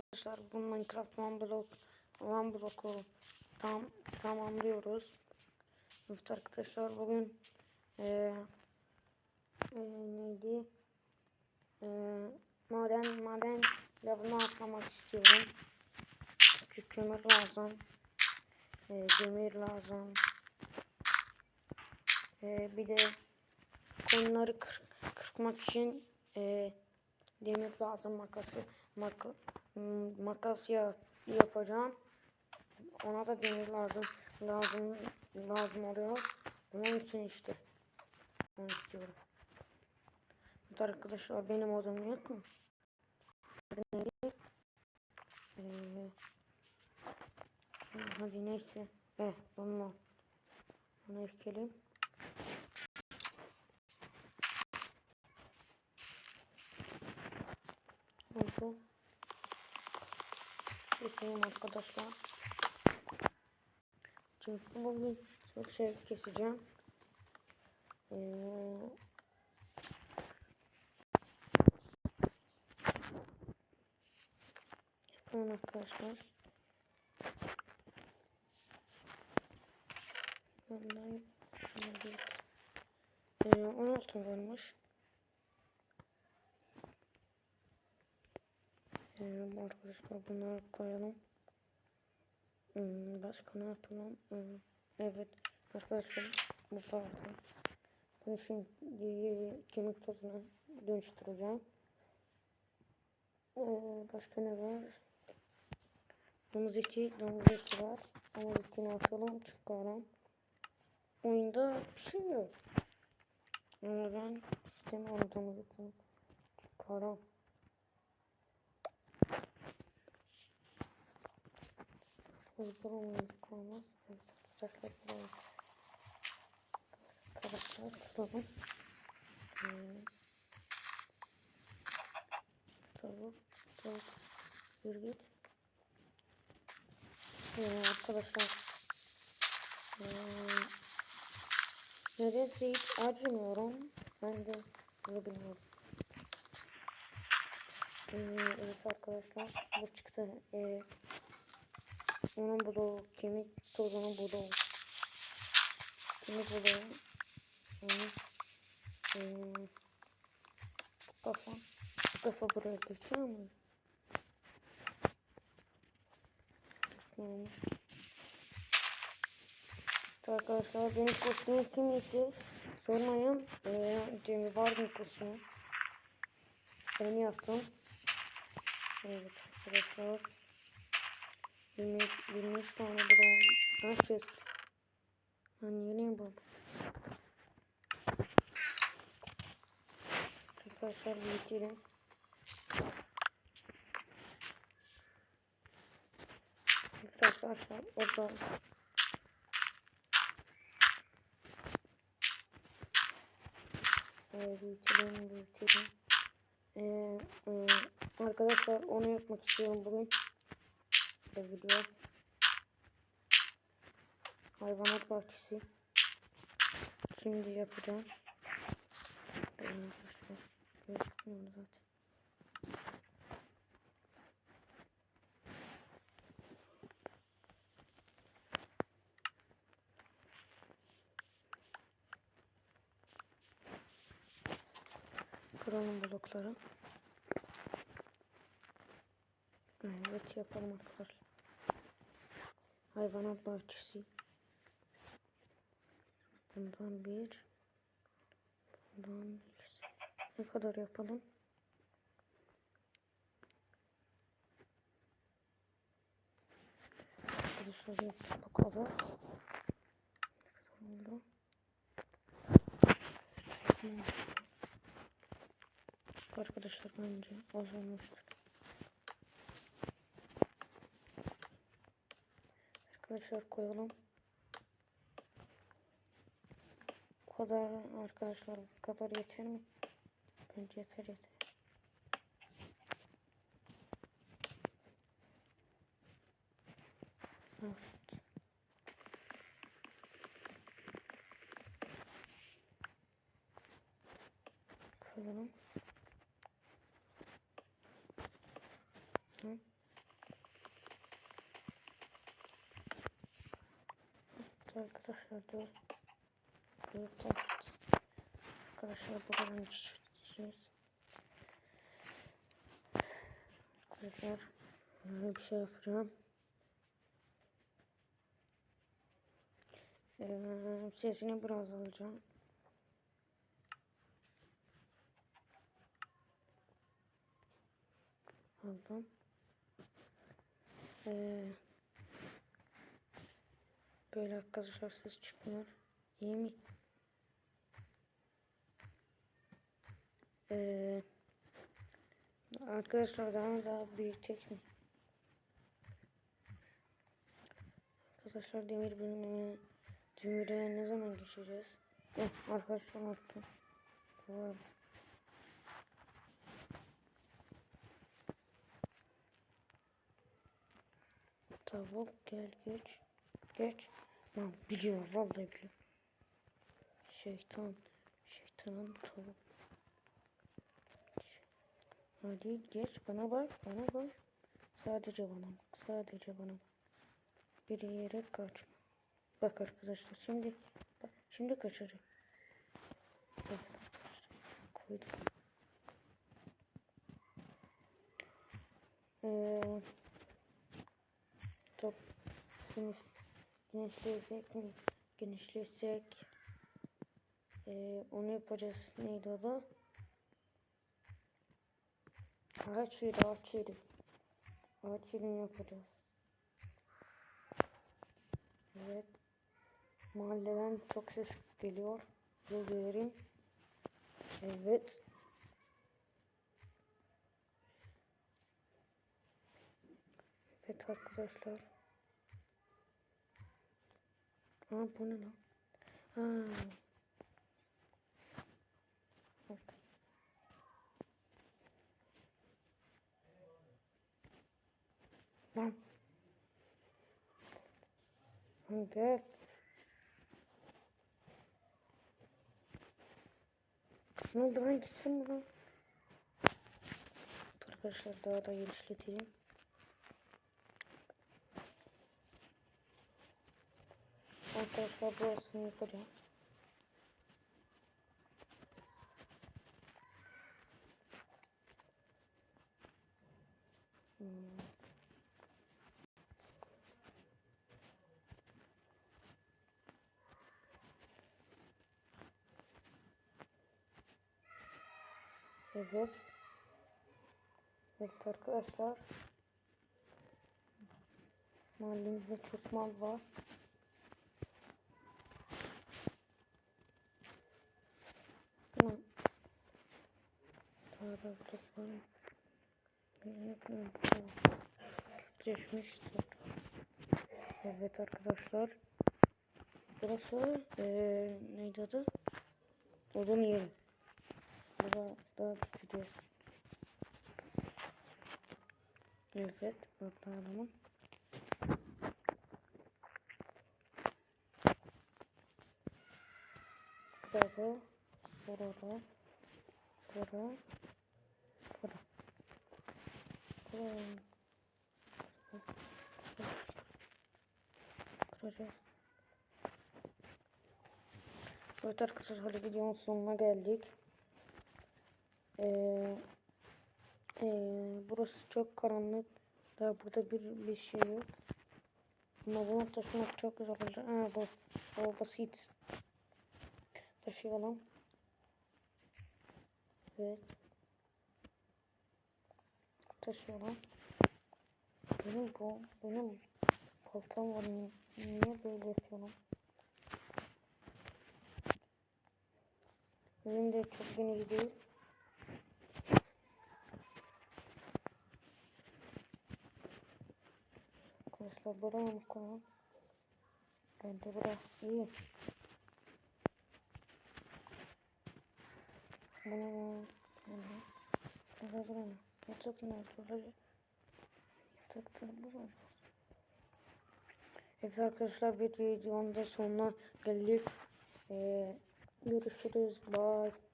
arkadaşlar bu Minecraft One Block One Block'u tam tamamlıyoruz. Evet arkadaşlar bugün eee eee, neydi? Eee maden maden lavına atlamak istiyorum. Çünkü kömür lazım. Eee, demir lazım. Eee, bir de koyunları kır, kırpmak için eee, demir lazım makası mak, m, makas ya, yapacağım. Ona da demir lazım lazım lazım oluyor. Bunun için işte onu istiyorum. Evet arkadaşlar benim odam yok mu? Ee, hadi neyse. Eh bunu bunu ekleyelim. Oldu. Keseyim arkadaşlar. Çünkü bugün çok şey keseceğim. Ee, yapalım arkadaşlar. Vallahi ee, 16 varmış. Bu arkadaşlar bunları koyalım. Hmm, başka ne yapalım? Hmm, evet arkadaşlar bu farklı. Bunu şimdi kemik tozuna dönüştüreceğim. Ee, başka ne var? Domuz eti, domuz eti var. Domuz etini atalım, çıkaralım. Oyunda bir şey yok. Ama ben istemiyorum domuz. Çıkaralım. Burada müzik olmaz. Evet, arkadaşlar buraya karakter tutalım. Hmm. Tavuk, tavuk, yürü. Ee, arkadaşlar ee, nedense hiç acımıyorum. Ben de bunu bilmiyorum. Ee, evet arkadaşlar bu çıksa ee, onun bloğu, kemik tozunun bloğu. Kemik bloğu. Onun ee, kafa. Bu kafa buraya geçiyor mu? Geçmiyormuş. Arkadaşlar benim kostümüm kimisi sormayın. Ee, Cemil Barbie kostümü. Ben yaptım. Evet arkadaşlar. 20, 23 tane kaç chest lan yeni bu? Arkadaşlar bitirin arkadaşlar orada. Evet, bitirin bitirin ee, e, arkadaşlar onu yapmak istiyorum bugün bu video hayvanat bahçesi. Şimdi yapacağım. Kıralım blokları. Evet yapalım arkadaşlar hayvanat bahçesi. Bundan bir. Bundan ne kadar yapalım? Arkadaşlar yaptık kadar. Ne kadar oldu? Arkadaşlar bence az olmuştur. Arkadaşlar koyalım. Bu kadar arkadaşlar bu kadar yeter mi? Bence yeter yeter. Evet. Koyalım. Hı. Arkadaşlar dur. Dur. Arkadaşlar buradan düşüreceğiz. Arkadaşlar böyle bir şey yapacağım. Ee, sesini biraz alacağım. Aldım. Ee, böyle arkadaşlar ses çıkmıyor. İyi mi? Ee, arkadaşlar daha daha büyütecek mi? Arkadaşlar demir bölümüne demire ne zaman geçeceğiz? Eh, arkadaşlar unuttum. Arada. Tavuk gel geç. Geç. Lan biliyor vallahi biliyor. Şeytan. Şeytanın tavuk. Hadi geç bana bak bana bak. Sadece bana bak. Sadece bana bak. Bir yere kaçma. Bak arkadaşlar şimdi bak, şimdi kaçarım. Evet koydum. Ee, çok geniş, genişlesek mi? Genişlesek ee, onu yapacağız. Neydi o da? Ağaç yeri, ağaç yeri. Ağaç yerini yapacağız. Evet. Mahalleden çok ses geliyor. Yol verin. Evet. Evet arkadaşlar. Aa bu ne lan? Aa. Bak. Lan. Evet. Ne oldu ben gitsin buradan. Arkadaşlar daha da genişleteyim. Arkadaşlar burasını yapacağım. Hmm. Evet. Evet arkadaşlar. Mahallemizde çok mal var. Daha toplarım. Düşmüştür. Evet arkadaşlar. Burası ee, neydi adı? Odun yeri. Burada da düşeceğiz. Evet. Burada adamın. Burada. Burada. Burada. Burada. Kıracağız. Evet arkadaşlar videonun sonuna geldik. Ee, e, burası çok karanlık. Daha burada bir bir şey yok. Ama bunu taşımak çok güzel olacak. Ha bu, bu basit. Taşıyalım. Evet. Taşıyalım. Benim bu, benim koltuğum var. Niye böyle yapıyorum? Benim de çok yeni gidiyor. Arkadaşlar buraya mı koyalım? Bence burası iyi. Bunu bunu buraya buraya. Yatak? Yatakta bulacağız. Evet arkadaşlar bir videonun da sonuna geldik. Ee, görüşürüz. Bye.